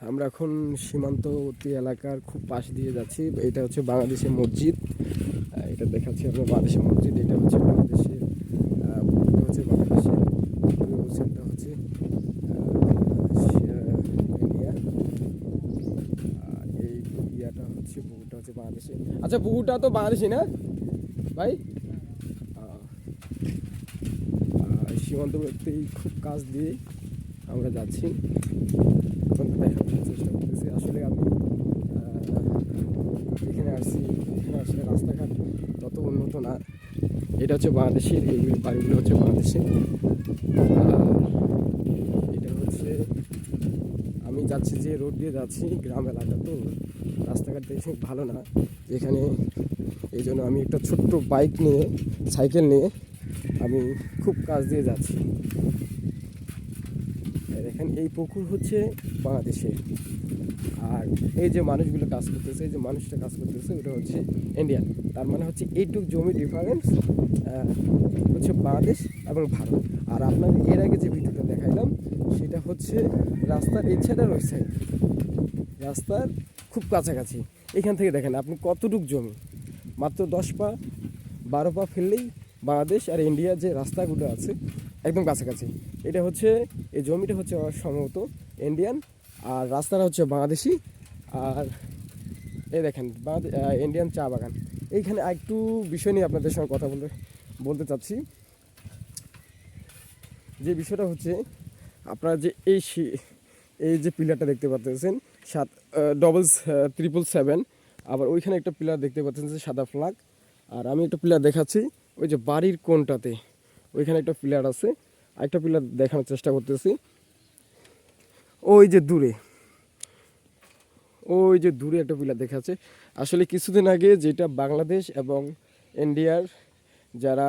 আমরা এখন সীমান্তবর্তী এলাকার খুব পাশ দিয়ে যাচ্ছি। এটা হচ্ছে বাংলাদেশের মসজিদ। এটা দেখাচ্ছি আপনার বাংলাদেশের মসজিদ। এটা হচ্ছে বাংলাদেশের হচ্ছে বাংলাদেশের সেটা হচ্ছে এই ইয়াটা হচ্ছে পুকুরটা হচ্ছে বাংলাদেশে। আচ্ছা পুকুরটা তো বাংলাদেশি না ভাই? সীমান্তবর্তী খুব কাজ দিয়ে আমরা যাচ্ছি এখন দেখানোর চেষ্টা করতেছি আসলে আমি আহ, এখানে আসছি এখানে আসলে রাস্তাঘাট তত উন্নত না এটা হচ্ছে বাংলাদেশের, এই বাড়িগুলো হচ্ছে বাংলাদেশে এটা হচ্ছে, আমি যাচ্ছি যে রোড দিয়ে যাচ্ছি গ্রাম এলাকা, তো রাস্তাঘাট দেখে ভালো না। এখানে এই জন্য আমি একটা ছোট্ট বাইক নিয়ে, সাইকেল নিয়ে আমি খুব কাজ দিয়ে যাচ্ছি। দেখেন এই পুকুর হচ্ছে বাংলাদেশে আর এই যে মানুষগুলো কাজ করতেছে, এই যে মানুষটা কাজ করতেছে, ওটা হচ্ছে ইন্ডিয়া তার মানে হচ্ছে এইটুক জমি ডিফারেন্স হচ্ছে বাংলাদেশ এবং ভারত। আর আপনাদের এর আগে যে ভিডিওটা দেখাইলাম, সেটা হচ্ছে রাস্তার এই সাইড রাস্তার খুব কাছাকাছি। এখান থেকে দেখেন, আপনি কতটুক জমি? মাত্র দশ পা, বারো পা ফেললেই বাংলাদেশ আর ইন্ডিয়ার যে রাস্তাগুলো আছে, একদম কাছাকাছি। এটা হচ্ছে, এই জমিটা হচ্ছে সম্ভবত ইন্ডিয়ান আর রাস্তাটা হচ্ছে বাংলাদেশি। আর এই দেখেন বাংলাদেশ ইন্ডিয়ান চা বাগান। এইখানে একটু বিষয় নিয়ে আপনাদের সঙ্গে কথা বলতে বলতে চাচ্ছি। যে বিষয়টা হচ্ছে, আপনারা যে এই এই যে পিলারটা দেখতে পাচ্ছেন, সাত ডবল ট্রিপল সেভেন আবার ওইখানে একটা পিলার দেখতে পাচ্ছেন যে সাদা ফ্ল্যাগ আর আমি একটা পিলার দেখাচ্ছি। ওই যে বাড়ির কোনটাতে ওইখানে একটা পিলার আছে। একটা পিলার দেখানোর চেষ্টা করতেছি। ওই যে দূরে, ওই যে দূরে একটা পিলার দেখাচ্ছে আসলে কিছুদিন আগে যেটা বাংলাদেশ এবং ইন্ডিয়ার যারা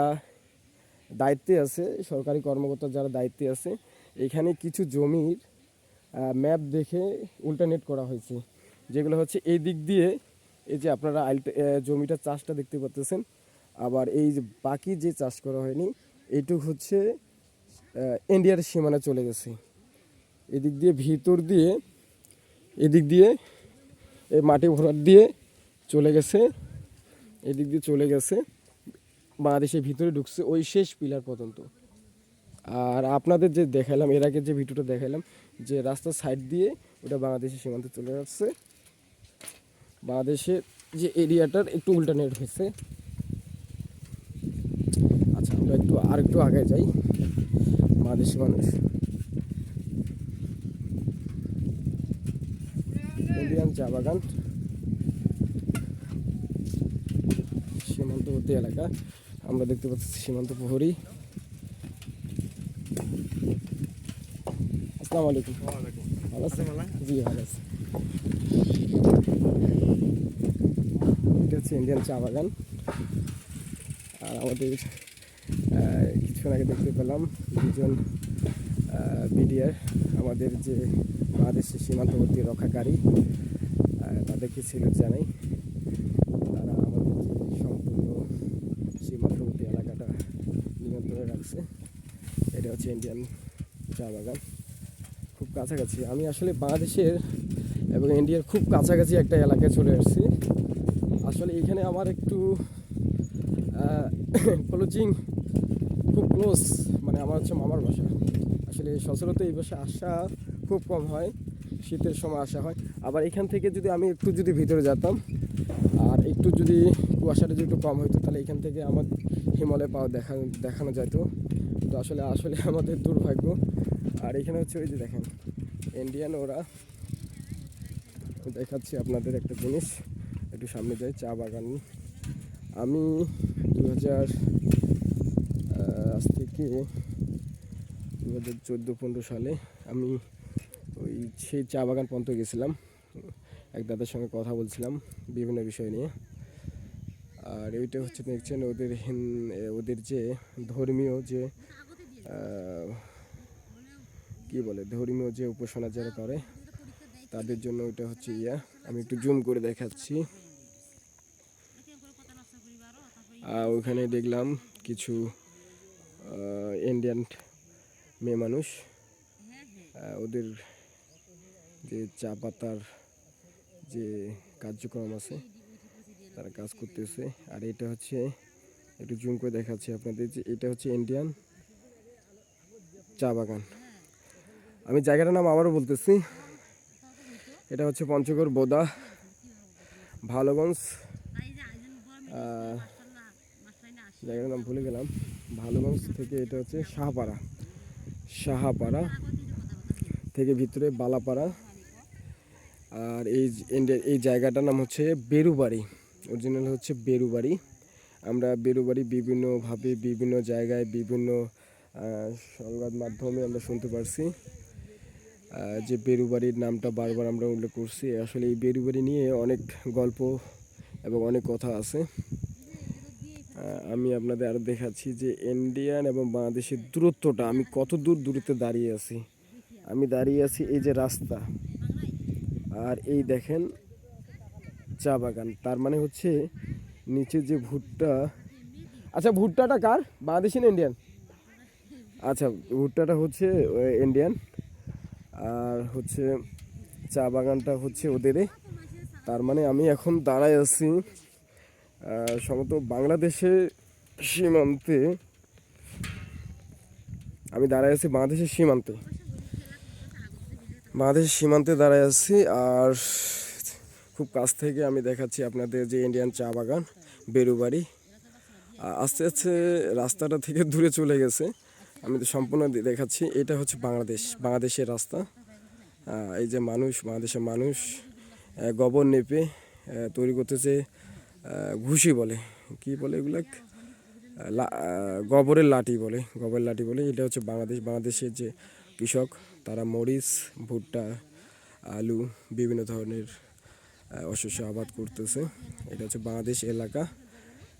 দায়িত্বে আছে, সরকারি কর্মকর্তা যারা দায়িত্বে আছে, এখানে কিছু জমির ম্যাপ দেখে উল্টারনেট করা হয়েছে। যেগুলো হচ্ছে এই দিক দিয়ে, এই যে আপনারা জমিটা চাষটা দেখতে পাচ্ছেন আবার এই যে বাকি যে চাষ করা হয়নি এইটুক হচ্ছে ইন্ডিয়ার সীমানা চলে গেছে। এদিক দিয়ে ভিতর দিয়ে, এদিক দিয়ে এই মাটি ভরাট দিয়ে চলে গেছে, এদিক দিয়ে চলে গেছে, বাংলাদেশের ভিতরে ঢুকছে ওই শেষ পিলার পর্যন্ত। আর আপনাদের যে দেখালাম, এর আগে যে ভিডিওটা দেখালাম, যে রাস্তার সাইড দিয়ে ওটা বাংলাদেশের সীমান্তে চলে যাচ্ছে। বাংলাদেশের যে এরিয়াটার একটু উল্টানেট হয়েছে। আমরা একটু আর একটু আগে যাই। বাংলাদেশি মানুষ। ইন্ডিয়ান চা বাগান। সীমান্তবর্তী এলাকা। আমরা দেখতে পাচ্ছি সীমান্ত প্রহরী। আসসালামু আলাইকুম। ভালো আছেন? জি ভালো আছি। এটা হচ্ছে ইন্ডিয়ান চা বাগান। আর আমাদের কিছুক্ষণ আগে দেখতে পেলাম দুজন বিডিআর, আমাদের যে বাংলাদেশের সীমান্তবর্তী রক্ষাকারী তাদেরকে সিলেট জানাই। তারা আমাদের যে সম্পূর্ণ সীমান্তবর্তী এলাকাটা নিয়ন্ত্রণে রাখছে। এটা হচ্ছে ইন্ডিয়ান চা বাগান। খুব কাছাকাছি। আমি আসলে বাংলাদেশের এবং ইন্ডিয়ার খুব কাছাকাছি একটা এলাকায় চলে এসেছি আসলে এখানে আমার একটু ক্লোজিং খুব ক্লোজ মানে আমার হচ্ছে মামার বাসা। আসলে সচরাচর এই বাসায় আসা খুব কম হয়, শীতের সময় আসা হয়। আবার এখান থেকে যদি আমি একটু যদি ভিতরে যেতাম, আর একটু যদি কুয়াশাটা যদি একটু কম হতো তাহলে এখান থেকে আমার হিমালয় পাওয়া দেখা, দেখানো যেত। তো আসলে আসলে আমাদের দুর্ভাগ্য। আর এখানে হচ্ছে ওই যে দেখেন ইন্ডিয়ান ওরা দেখাচ্ছি আপনাদের একটা জিনিস। একটু সামনে যাই, চা বাগান। আমি দু হাজার আজ থেকে দু হাজার চোদ্দ পনেরো সালে আমি ওই সেই চা বাগান পর্যন্ত গেছিলাম। এক দাদার সঙ্গে কথা বলছিলাম বিভিন্ন বিষয় নিয়ে। আর এইটা হচ্ছে দেখছেন ওদের ওদের যে ধর্মীয় যে কি বলে, ধর্মীয় যে উপাসনা যারা করে, তাদের জন্য ওইটা হচ্ছে ইয়া। আমি একটু জুম করে দেখাচ্ছি। আর ওখানে দেখলাম কিছু ইন্ডিয়ান মেয়ে মানুষ ওদের যে চা পাতার যে কার্যক্রম আছে, তারা কাজ করতেছে। আর এটা হচ্ছে, একটু জুম করে দেখাচ্ছি আপনাদের যে এটা হচ্ছে ইন্ডিয়ান চা বাগান। আমি জায়গাটার নাম আবারও বলতেছি। এটা হচ্ছে পঞ্চগড় বোদা, ভালোগঞ্জ। জায়গাটার নাম ভুলে গেলাম। ভালোগঞ্জ থেকে এটা হচ্ছে শাহপাড়া। শাহাপাড়া থেকে ভিতরে বালাপাড়া। আর এই এই জায়গাটার নাম হচ্ছে বেরুবাড়ি। অরিজিনাল হচ্ছে বেরুবাড়ি। আমরা বেরুবাড়ি বিভিন্নভাবে বিভিন্ন জায়গায় বিভিন্ন সংবাদ মাধ্যমে আমরা শুনতে পারছি যে বেরুবাড়ির নামটা বারবার আমরা উল্লেখ করছি। আসলে এই বেরুবাড়ি নিয়ে অনেক গল্প এবং অনেক কথা আছে। আমি আপনাদের আরও দেখাচ্ছি যে ইন্ডিয়ান এবং বাংলাদেশের দূরত্বটা, আমি কত দূর দূরত্বে দাঁড়িয়ে আছি। আমি দাঁড়িয়ে আছি এই যে রাস্তা। আর এই দেখেন চা বাগান, তার মানে হচ্ছে নিচে যে ভুট্টা। আচ্ছা ভুট্টাটা কার? বাংলাদেশি না ইন্ডিয়ান আচ্ছা ভুট্টাটা হচ্ছে ইন্ডিয়ান আর হচ্ছে চা বাগানটা হচ্ছে ওদেরই। তার মানে আমি এখন দাঁড়ায় আছি সম্ভবত বাংলাদেশের সীমান্তে, আমি দাঁড়ায় আছি বাংলাদেশের সীমান্তে। বাংলাদেশের সীমান্তে দাঁড়ায় আছি আর খুব কাছ থেকে আমি দেখাচ্ছি আপনাদের যে ইন্ডিয়ান চা বাগান, বেরুবাড়ি। আস্তে আস্তে রাস্তাটা থেকে দূরে চলে গেছে। আমি তো সম্পূর্ণ দেখাচ্ছি, এটা হচ্ছে বাংলাদেশ, বাংলাদেশের রাস্তা। এই যে মানুষ, বাংলাদেশের মানুষ গোবর নেপে তৈরি করতেছে ঘুষি বলে। কি বলে এগুলা? গোবরের লাঠি বলে। গোবরের লাঠি বলে। এটা হচ্ছে বাংলাদেশ, বাংলাদেশের যে কৃষক, তারা মরিচ, ভুট্টা, আলু বিভিন্ন ধরনের অশস্য আবাদ করতেছে। এটা হচ্ছে বাংলাদেশ এলাকা।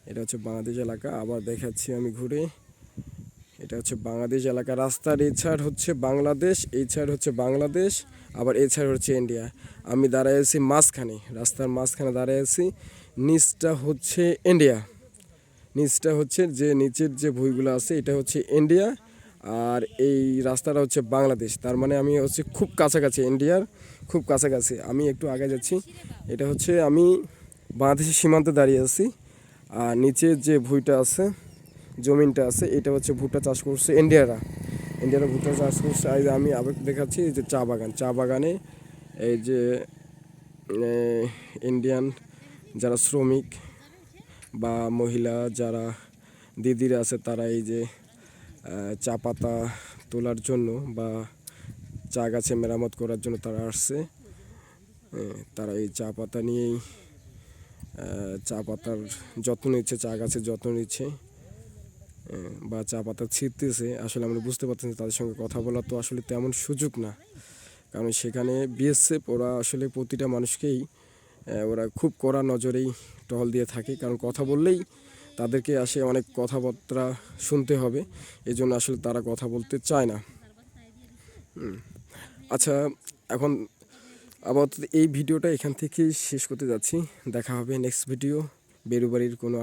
এটা হচ্ছে বাংলাদেশ এলাকা। আবার দেখাচ্ছি আমি ঘুরে। এটা হচ্ছে বাংলাদেশ এলাকা। রাস্তার এই ছাড় হচ্ছে বাংলাদেশ ছাড় হচ্ছে বাংলাদেশ, আবার এই ছাড় হচ্ছে ইন্ডিয়া। আমি দাঁড়ায় আছি মাঝখানে। রাস্তার মাঝখানে দাঁড়ায় আছি। নিচটা হচ্ছে ইন্ডিয়া নিচটা হচ্ছে যে নিচের যে ভুইগুলো আছে, এটা হচ্ছে ইন্ডিয়া আর এই রাস্তাটা হচ্ছে বাংলাদেশ। তার মানে আমি হচ্ছে খুব কাছাকাছি ইন্ডিয়ার খুব কাছাকাছি। আমি একটু আগে যাচ্ছি। এটা হচ্ছে আমি বাংলাদেশের সীমান্তে দাঁড়িয়ে আছি আর নিচে যে ভুইটা আছে, জমিনটা আছে, এটা হচ্ছে ভুট্টা চাষ করছে ইন্ডিয়ারা ইন্ডিয়ারা ভুট্টা চাষ করছে। আর আমি আবার দেখাচ্ছি যে চা বাগান। চা বাগানে এই যে ইন্ডিয়ান যারা শ্রমিক বা মহিলা, যারা দিদিরা আছে, তারা এই যে চা পাতা তোলার জন্য বা চা গাছে মেরামত করার জন্য তারা আসছে। তারা এই চা পাতা নিয়েই চা পাতার যত্ন নিচ্ছে, চা গাছের যত্ন নিচ্ছে। বা চা পাতা ছিঁড়তেছে। আসলে আমরা বুঝতে পারছি না, তাদের সঙ্গে কথা বলার তো আসলে তেমন সুযোগ না। কারণ সেখানে বিএসএফ, ওরা আসলে প্রতিটা মানুষকেই ওরা খুব কড়া নজরেই টহল দিয়ে থাকে, কারণ কথা বললেই তাদেরকে আসে অনেক কথাবার্তা শুনতে হবে এই জন্য আসলে তারা কথা বলতে চায় না। আচ্ছা এখন আপাতত এই ভিডিওটা এখান থেকেই শেষ করতে যাচ্ছি। দেখা হবে নেক্সট ভিডিও বেরুবাড়ির কোনো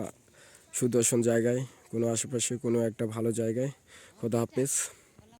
সুদর্শন জায়গায়, কোনো আশেপাশে কোনো একটা ভালো জায়গায়। খোদা হাফেজ।